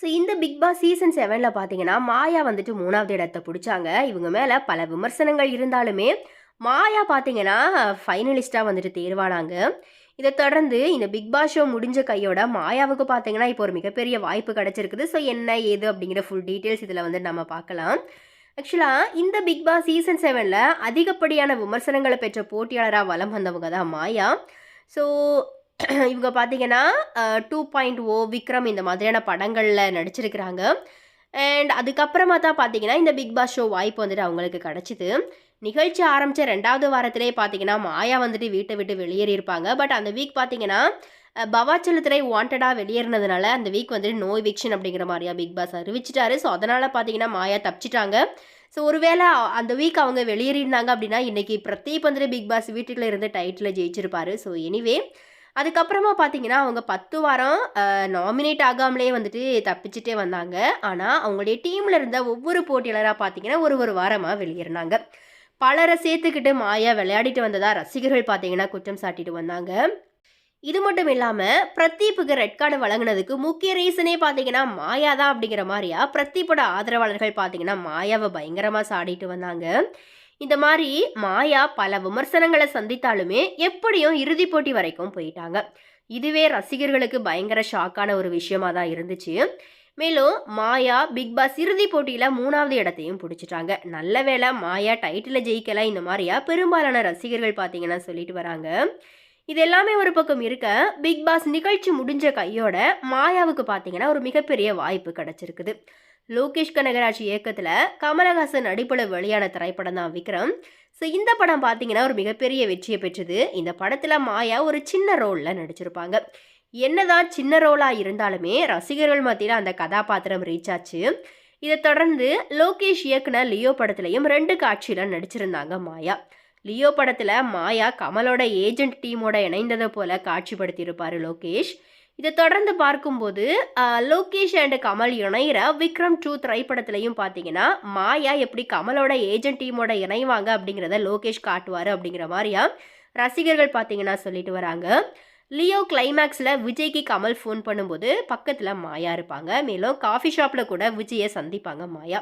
So இந்த big Boss season செவனில் பார்த்தீங்கன்னா மாயா வந்துட்டு மூணாவது இடத்தை பிடிச்சாங்க. இவங்க மேலே பல விமர்சனங்கள் இருந்தாலுமே மாயா பார்த்தீங்கன்னா ஃபைனலிஸ்ட்டாக வந்துட்டு தேர்வானாங்க. இதை தொடர்ந்து இந்த பிக் பாஸ் ஷோ முடிஞ்ச கையோட மாயாவுக்கு பார்த்தீங்கன்னா இப்போ ஒரு மிகப்பெரிய வாய்ப்பு கிடச்சிருக்குது. ஸோ என்ன ஏது அப்படிங்கிற ஃபுல் டீட்டெயில்ஸ் இதில் வந்து நம்ம பார்க்கலாம் ஆக்சுவலாக இந்த பிக் பாஸ் சீசன் செவனில் அதிகப்படியான விமர்சனங்களை பெற்ற போட்டியாளராக வலம் வந்தவங்க தான் மாயா. ஸோ இவங்க பார்த்தீங்கன்னா டூ பாயிண்ட் ஓ விக்ரம் இந்த மாதிரியான படங்களில் நடிச்சிருக்கிறாங்க. அண்ட் அதுக்கப்புறமா தான் பார்த்தீங்கன்னா இந்த பிக் பாஸ் ஷோ வாய்ப்பு வந்துட்டு அவங்களுக்கு கிடச்சிது. நிகழ்ச்சி ஆரம்பித்த ரெண்டாவது வாரத்திலே பார்த்தீங்கன்னா மாயா வந்துட்டு வீட்டை விட்டு வெளியேறியிருப்பாங்க. பட் அந்த வீக் பார்த்தீங்கன்னா பவாச்சலத்திரை வாண்டடாக வெளியேறினதுனால அந்த வீக் வந்துட்டு நோ விக்ஷன் அப்படிங்கிற மாதிரியா பிக் பாஸ் அறிவிச்சிட்டாரு. ஸோ அதனால் பார்த்தீங்கன்னா மாயா தப்பிச்சிட்டாங்க. ஸோ ஒருவேளை அந்த வீக் அவங்க வெளியேறியிருந்தாங்க அப்படின்னா இன்றைக்கி பிரதீப் வந்துட்டு பிக் பாஸ் வீட்டுக்குள்ளே இருந்து டைட்டில் ஜெயிச்சிருப்பாரு. ஸோ எனிவே அதுக்கப்புறமா பார்த்தீங்கன்னா அவங்க பத்து வாரம் நாமினேட் ஆகாமலே வந்துட்டு தப்பிச்சுட்டே வந்தாங்க. ஆனால் அவங்களுடைய டீமில் இருந்த ஒவ்வொரு போட்டியாளராக பார்த்தீங்கன்னா ஒரு ஒரு வாரமாக வெளியேறினாங்க. பலரை சேர்த்துக்கிட்டு மாயா விளையாடிட்டு வந்ததாக ரசிகர்கள் பார்த்தீங்கன்னா குற்றம் சாட்டிட்டு வந்தாங்க. இது மட்டும் இல்லாமல் பிரதீப்புக்கு ரெட் கார்டு வழங்கினதுக்கு முக்கிய ரீசனே பார்த்தீங்கன்னா மாயா தான் அப்படிங்கிற மாதிரியா பிரதீப்போட ஆதரவாளர்கள் பார்த்தீங்கன்னா மாயாவை பயங்கரமாக சாடிட்டு வந்தாங்க. இந்த மாதிரி மாயா பல விமர்சனங்களை சந்தித்தாலுமே எப்படியும் இறுதி போட்டி வரைக்கும் போயிட்டாங்க. இதுவே ரசிகர்களுக்கு பயங்கர ஷாக்கான ஒரு விஷயமா தான் இருந்துச்சு. மேலும் மாயா பிக் பாஸ் இறுதி போட்டியில் மூணாவது இடத்தையும் பிடிச்சிட்டாங்க. நல்ல வேலை மாயா டைட்டில் ஜெயிக்கல இந்த மாதிரியா பெரும்பாலான ரசிகர்கள் பார்த்தீங்கன்னா சொல்லிட்டு வராங்க. இது எல்லாமே ஒரு பக்கம் இருக்க பிக் பாஸ் நிகழ்ச்சி முடிஞ்ச கையோட மாயாவுக்கு பார்த்தீங்கன்னா ஒரு மிகப்பெரிய வாய்ப்பு கிடச்சிருக்குது. லோகேஷ் கனகராஜ் இயக்கத்தில் கமலஹாசன் நடிப்பில் வெளியான திரைப்படம் தான் விக்ரம். ஸோ இந்த படம் பார்த்தீங்கன்னா ஒரு மிகப்பெரிய வெற்றியை பெற்றது. இந்த படத்தில் மாயா ஒரு சின்ன ரோலில் நடிச்சிருப்பாங்க. என்னதான் சின்ன ரோலாக இருந்தாலுமே ரசிகர்கள் மத்தியில் அந்த கதாபாத்திரம் ரீச் ஆச்சு. இதை தொடர்ந்து லோகேஷ் இயக்குன லியோ படத்துலையும் ரெண்டு காட்சியில் நடிச்சிருந்தாங்க மாயா. லியோ படத்தில் மாயா கமலோட ஏஜென்ட் டீமோட இணைந்ததை போல காட்சிப்படுத்தியிருப்பார் லோகேஷ். இதை தொடர்ந்து பார்க்கும்போது லோகேஷ் அண்ட் கமல் இணைகிற விக்ரம் டூ திரைப்படத்துலையும் பார்த்தீங்கன்னா மாயா எப்படி கமலோட ஏஜென்ட் டீமோட இணைவாங்க அப்படிங்கிறத லோகேஷ் காட்டுவார் அப்படிங்கிற மாதிரியா ரசிகர்கள் பார்த்தீங்கன்னா சொல்லிட்டு வராங்க. லியோ கிளைமேக்ஸில் விஜய்க்கு கமல் ஃபோன் பண்ணும்போது பக்கத்தில் மாயா இருப்பாங்க. மேலும் காஃபி ஷாப்பில் கூட விஜயை சந்திப்பாங்க மாயா.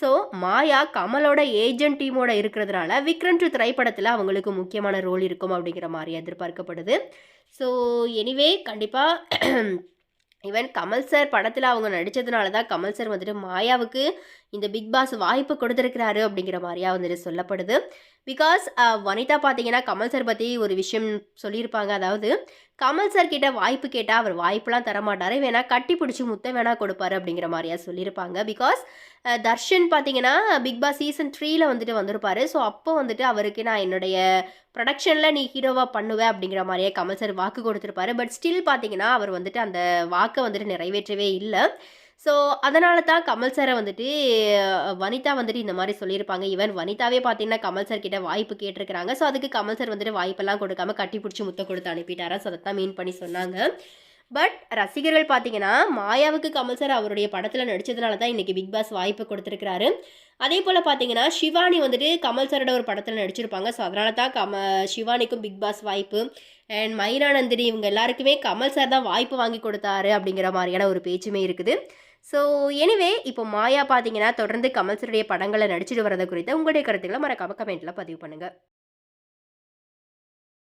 ஸோ மாயா கமலோட ஏஜென்ட் டீமோட இருக்கிறதுனால விக்ரம் டூ திரைப்படத்தில் அவங்களுக்கு முக்கியமான ரோல் இருக்கும் அப்படிங்கிற மாதிரி எதிர்பார்க்கப்படுது. ஸோ எனிவே கண்டிப்பாக ஈவன் கமல் சார் படத்தில் அவங்க நடித்ததுனால தான் கமல் சார் வந்துட்டு மாயாவுக்கு இந்த பிக் பாஸ் வாய்ப்பு கொடுத்துருக்கிறாரு அப்படிங்கிற மாதிரியா வந்துட்டு சொல்லப்படுது. பிகாஸ் வனிதா பார்த்தீங்கன்னா கமல் சார் பற்றி ஒரு விஷயம் சொல்லியிருப்பாங்க. அதாவது கமல் சார் கிட்ட வாய்ப்பு கேட்டால் அவர் வாய்ப்புலாம் தரமாட்டார். வேணால் கட்டி பிடிச்சி முத்த வேணா கொடுப்பாரு அப்படிங்கிற மாதிரியா சொல்லியிருப்பாங்க. பிகாஸ் தர்ஷன் பார்த்தீங்கன்னா பிக் பாஸ் சீசன் த்ரீல வந்துட்டு வந்திருப்பார். ஸோ அப்போ வந்துட்டு அவருக்கு நான் என்னுடைய ப்ரொடக்ஷனில் நீ ஹீரோவாக பண்ணுவேன் அப்படிங்கிற மாதிரியே கமல் சார் வாக்கு கொடுத்துருப்பாரு. பட் ஸ்டில் பார்த்தீங்கன்னா அவர் வந்துட்டு அந்த வாக்கை வந்துட்டு நிறைவேற்றவே இல்லை. ஸோ அதனால தான் கமல் சாரை வந்துட்டு வனிதா வந்துட்டு இந்த மாதிரி சொல்லியிருப்பாங்க. ஈவன் வனிதாவே பார்த்தீங்கன்னா கமல் சார் கிட்ட வாய்ப்பு கேட்டிருக்கிறாங்க. ஸோ அதுக்கு கமல் சார் வந்துட்டு வாய்ப்பெல்லாம் கொடுக்காம கட்டி பிடிச்சி முத்த கொடுத்து அனுப்பிட்டாரா? ஸோ அதை தான் மீன் பண்ணி சொன்னாங்க. பட் ரசிகர்கள் பார்த்தீங்கன்னா மாயாவுக்கு கமல் சார் அவருடைய படத்தில் நடித்ததுனால தான் இன்றைக்கி பிக் பாஸ் வாய்ப்பு கொடுத்துருக்கிறாரு. அதே போல் பார்த்தீங்கன்னா சிவானி வந்துட்டு கமல் சாரோட ஒரு படத்தில் நடிச்சிருப்பாங்க. ஸோ அதனால தான் கம சிவானிக்கும் பிக் பாஸ் வாய்ப்பு. அண்ட் மைனானந்தினி இவங்க எல்லாருக்குமே கமல் சார் தான் வாய்ப்பு வாங்கி கொடுத்தாரு அப்படிங்கிற மாதிரியான ஒரு பேச்சுமே இருக்குது. ஸோ எனிவே இப்போ மாயா பார்த்தீங்கன்னா தொடர்ந்து கமல் சாருடைய படங்களை நடிச்சிட்டு வரதை குறித்து உங்களுடைய கருத்துக்களை மறக்காம கமெண்ட்டில் பதிவு பண்ணுங்கள்